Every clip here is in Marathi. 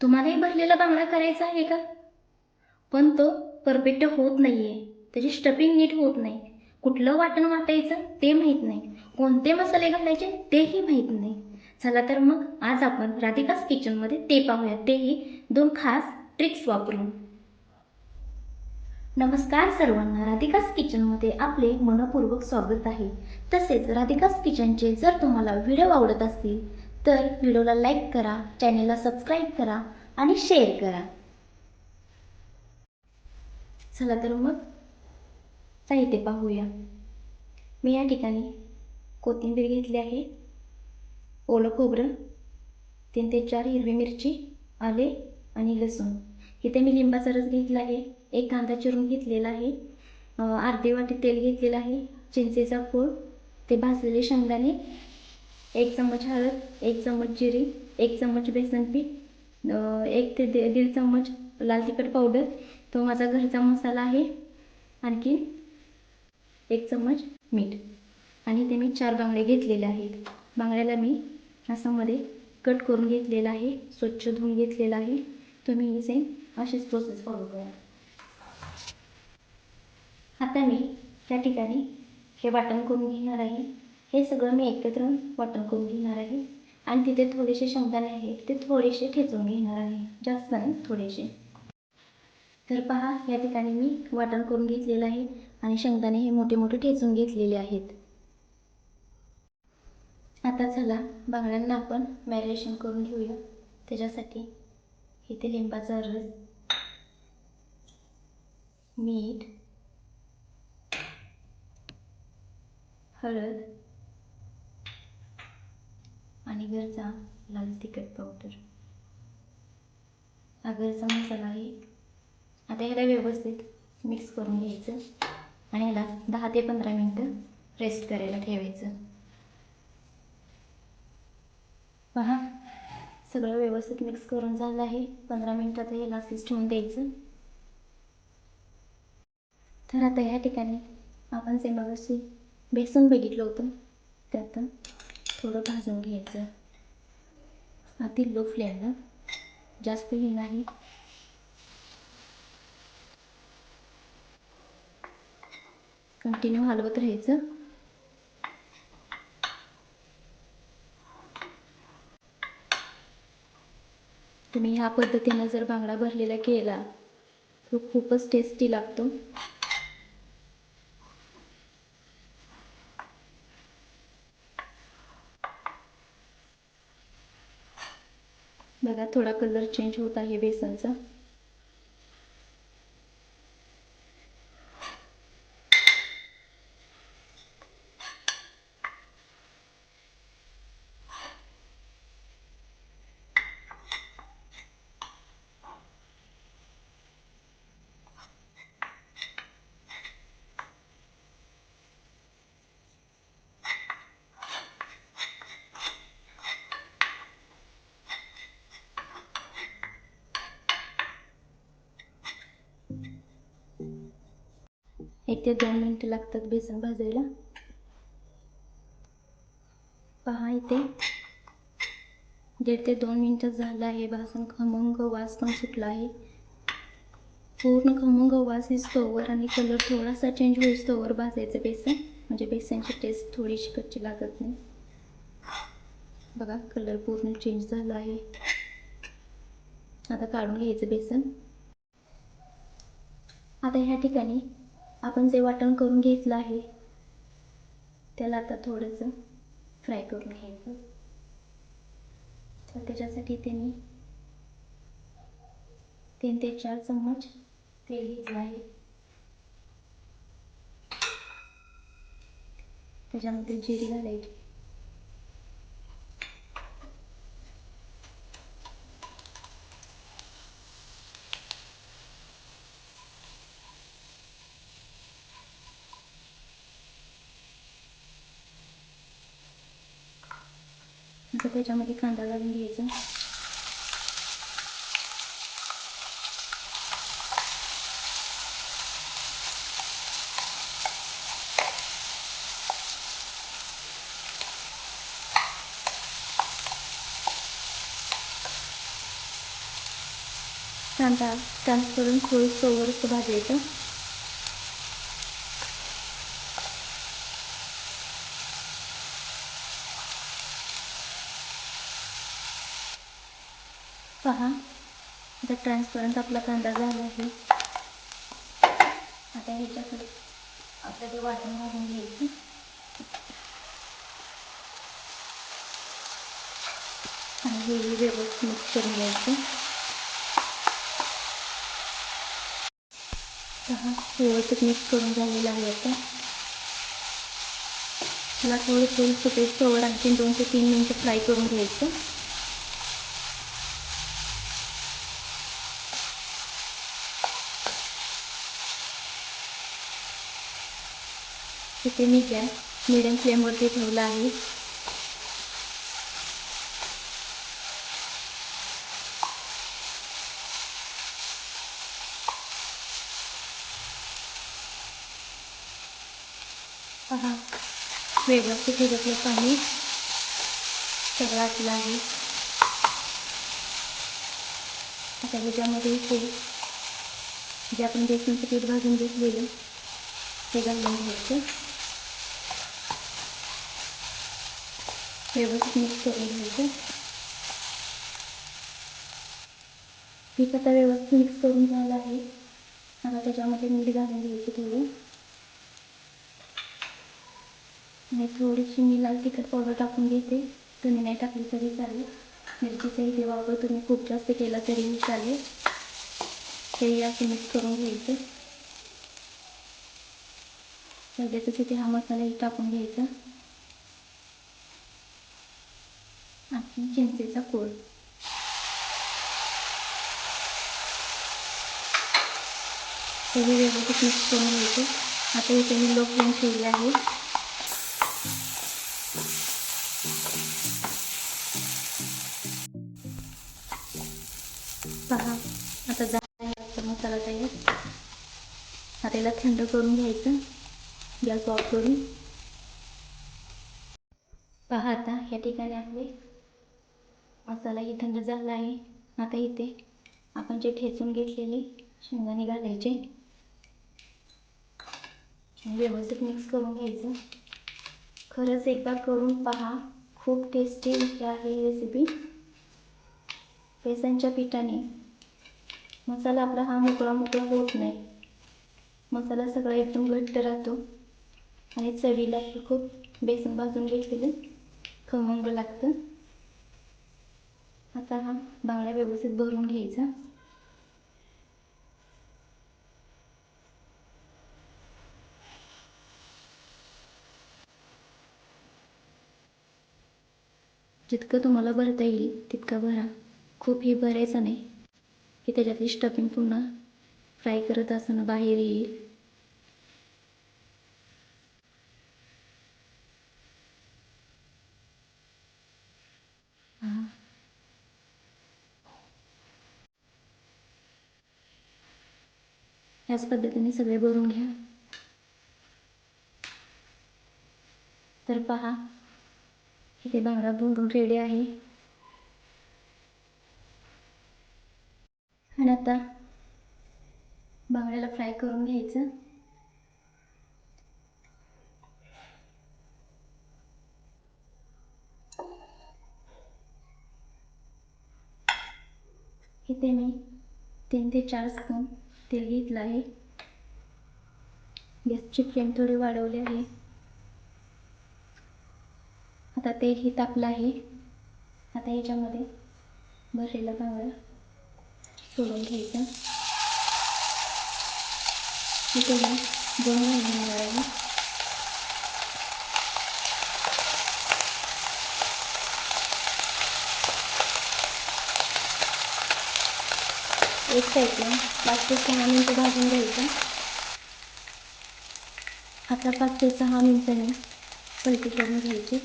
तुम्हालाही भरलेला बांगडा करायचा आहे का? पण तो परफेक्ट होत नाही आहे त्याची स्टफिंग नीट होत नाही. कुठलं वाटण वाटायचं ते माहीत नाही. कोणते मसाले घालायचे तेही माहीत नाही. चला तर मग आज आपण राधिकाच किचनमध्ये ते पाहूया. तेही दोन खास ट्रिक्स वापरून. नमस्कार सर्वांना. राधिकास किचनमध्ये आपले मनपूर्वक स्वागत आहे. तसेच राधिकास किचनचे जर तुम्हाला व्हिडिओ आवडत असतील तर व्हिडिओला लाईक करा चॅनेलला सबस्क्राईब करा आणि शेअर करा. चला तर मग साहित्य पाहूया. मी या ठिकाणी कोथिंबीर घेतली आहे. ओलं खोबरं तीन ते चार हिरवी मिरची आले आणि लसूण. इथे मी लिंबाचा रस घेतला आहे. एक कांदा चिरून घेतलेला आहे. अर्धी वाटी तेल घेतलेलं आहे. चिंचेचा फूल ते भाजलेले शेंगदाणे. एक चम्मच हळद एक चम्मच जिरी एक चम्मच बेसन पीठ एक ते दे दीड चम्मच लाल तिखट पावडर तो माझा घरचा मसाला आहे. आणखी एक चम्मच मीठ. आणि ते मी चार बांगडे घेतलेले आहेत. बांगड्याला मी असं कट करून घेतलेला आहे स्वच्छ धुवून घेतलेला आहे. तुम्ही ही सेम अशीच प्रोसेस फॉलो करा. आता मी त्या ठिकाणी हे वाटण करून घेणार आहे. हे सगळं मी एकत्र वाटण करून घेणार आहे. आणि तिथे थोडेसे शेंगदाणे आहेत ते थोडेसे ठेचून घेणार आहे. जास्त नाही थोडेसे. तर पहा या ठिकाणी मी वाटण करून घेतलेलं आहे आणि शेंगदाणे हे मोठे मोठे ठेचून घेतलेले आहेत. आता चला बांगड्यांना आपण मॅरिनेशन करून घेऊया. त्याच्यासाठी इथे लिंबाचा रस मीठ हळद आणि घरचा लाल तिखट पावडर हा घरचा मसाला आहे. आता ह्याला व्यवस्थित मिक्स करून घ्यायचं आणि ह्याला दहा ते पंधरा मिनटं रेस्ट करायला ठेवायचं. पहा सगळं व्यवस्थित मिक्स करून झालं आहे. पंधरा मिनटात हे असंच ठेवून द्यायचं. तर आता ह्या ठिकाणी आपण जे मगाशी बेसन बघितलं होतं. त्यात थोडं भाजून घ्यायचं. अति लो. फ्लेमला जास्त हे नाही. कंटिन्यू हलवत राहायचं. तुम्ही ह्या पद्धतीनं जर बांगडा भरलेला केला तो खूपच टेस्टी लागतो बघा थोडा कलर चेंज होत आहे बेसनचा. एक ते दोन मिनटं लागतात बेसन भाजायला. पहा इथे. दीड ते दोन मिनटं झालं आहे. भाजून खमंग वास पण सुटला आहे. पूर्ण खमंग वास येस्तोवर आणि कलर थोडासा चेंज होईल तोवर भाजायचं बेसन. म्हणजे बेसनची टेस्ट थोडीशी कच्ची लागत नाही. बघा कलर पूर्ण चेंज झाला आहे. आता काढून घ्यायचं बेसन. आता ह्या ठिकाणी आपण जे वाटण करून घेतलं आहे त्याला आता थोडंसं फ्राय करून घ्यायचं. तर त्याच्यासाठी त्यांनी तीन ते चार चम्मच तेल घेतलं आहे. त्याच्यामध्ये जिरी घालायची. आता त्याच्यामध्ये कांदा घालून घ्यायचा कांदा ट्रान्सफरून थोडं सोवरचं भाजायचं पहा. आता ट्रान्सपरंट आपला कांदा झाला आहे. आता ह्याच्याकडे आपलं ते वाटण घालून घ्यायचं. आणि हे व्यवस्थित मिक्स करून घ्यायचं. पहा व्यवस्थित मिक्स करून झालेलं आहे आता. मला थोडं तेल सुटेल सोवर आणखी दोन ते तीन मिनटं फ्राय करून घ्यायचं. इथे मी गॅस मिडियम फ्लेमवरती ठेवला आहे. पहा व्यवस्थित ह्याच्यातलं पाणी? सगळं आटलं आहे. आता ह्याच्यामध्ये हे जे आपण बेसनचं पीठ भाजून घेतलेलं ते घालून घ्यायचं. व्यवस्थित मिक्स करून घ्यायचं. पीठ आता व्यवस्थित मिक्स करून झालं आहे. आता त्याच्यामध्ये मीठ घालून घ्यायची थोडी. आणि थोडीशी मी लाल तिखट पावडर टाकून घेते. तुम्ही नाही टाकली तरी चालेल. मिरचीचा इथे वापर तुम्ही खूप जास्त केला तरीही चालेल. ते असं मिक्स करून घ्यायचं. लगेचच इथे हा मसालाही टाकून घ्यायचा आणि चिंचेचा कोळ सगळे व्यवस्थित मिक्स करून घ्यायचे आता इथे मी लोक फ्लेम ठेवली आहे पहा आता जा मसाला तयार आता याला थंड करून घ्यायचं गॅस ऑफ करून पहा आता या ठिकाणी आम्ही मसालाही थंड झाला आहे. आता इथे आपण जे ठेचून घेतलेले शेंगदाणे घालायचे. व्यवस्थित मिक्स करून घ्यायचं. खरंच एकदा करून पहा. खूप टेस्टी आहे ही रेसिपी बेसनच्या पिठाने. मसाला आपला हा मोकळा मोकळा होत नाही. मसाला सगळा एकदम घट्ट राहतो. आणि चवीला खूप बेसन भाजून घेतलेलं खमंग लागतं. आता हा बांगड्या व्यवस्थित भरून घ्यायचा. जितकं तुम्हाला भरता येईल तितकं भरा. खूप ही भरायचं नाही की त्याच्यातली स्टफिंग पुन्हा फ्राय करत असताना बाहेर येईल. ह्याच पद्धतीने सगळे भरून घ्या. तर पहा इथे बांगडा भरून रेडी आहे. आणि आता बांगड्याला फ्राय करून घ्यायचं. इथे मी तीन ते चार स्पून तेल घेतलं आहे. गॅसची फ्लेम थोडी वाढवली आहे. आता तेलही तापलं आहे. आता याच्यामध्ये भरलेला कांगडा सोडून घ्यायचा. इथे दोन महिने मिळाले एक साईडला पाच ते सहा मिनटं भाजून घ्यायचं आता पाच ते सहा मिनिटांनी पलटी करून घ्यायची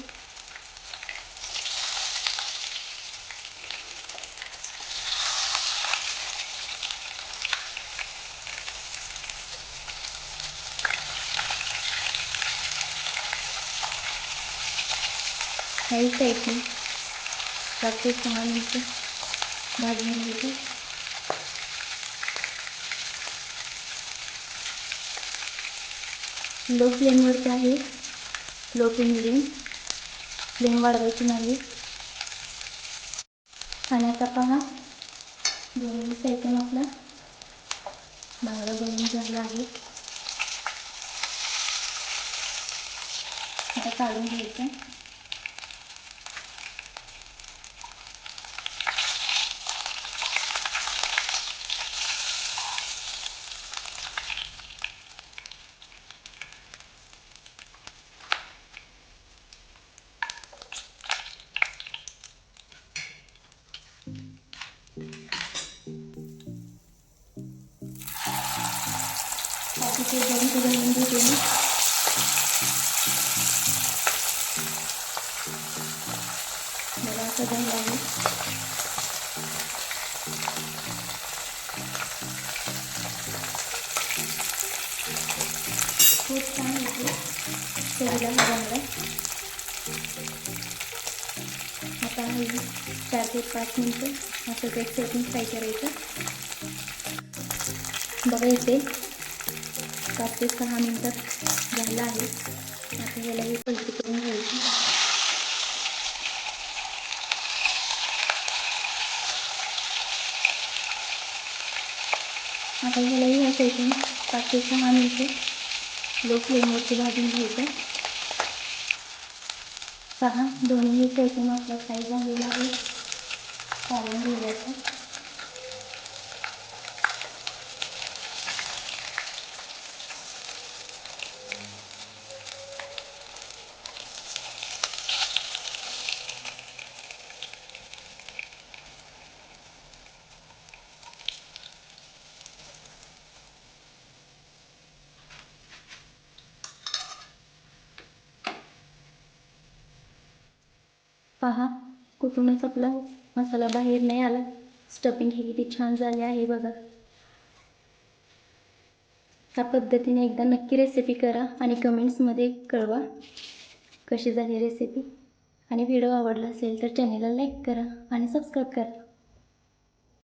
काही साईडने पाच ते सहा मिनटं भाजून घ्यायचं लो फ्लेमवरती आहे लो टू मिडियम फ्लेम वाढवायची नाही आणि आता पहा दोन साईडून आपला बांगडा बनवून झाला आहे. आता काढून घ्यायचं. मला असं झालं आहे खूप छान होते चवीला बनलं आता हे चार ते पाच मिनटं असं एक सेटिंग फ्राय करायचं बघा इथे पाच ते सहा मिनटात झालं आहे. आता याला हे पैसे करून घ्यायची. आता यालाही ह्या साईडून पाच ते सहा लो फ्लेमवरती भाजून घ्यायचं. पहा दोन्ही साईडून आपला फ्राय झालेला आहे. काढून घ्यायचं. पहा कुठूनच आपला मसाला बाहेर नाही आला. स्टफिंग हे किती छान झाले आहे बघा. त्या पद्धतीने एकदा नक्की रेसिपी करा आणि कमेंट्समध्ये कळवा कशी झाली रेसिपी आणि व्हिडिओ आवडला असेल तर चॅनेलला लाईक करा आणि सबस्क्राईब करा.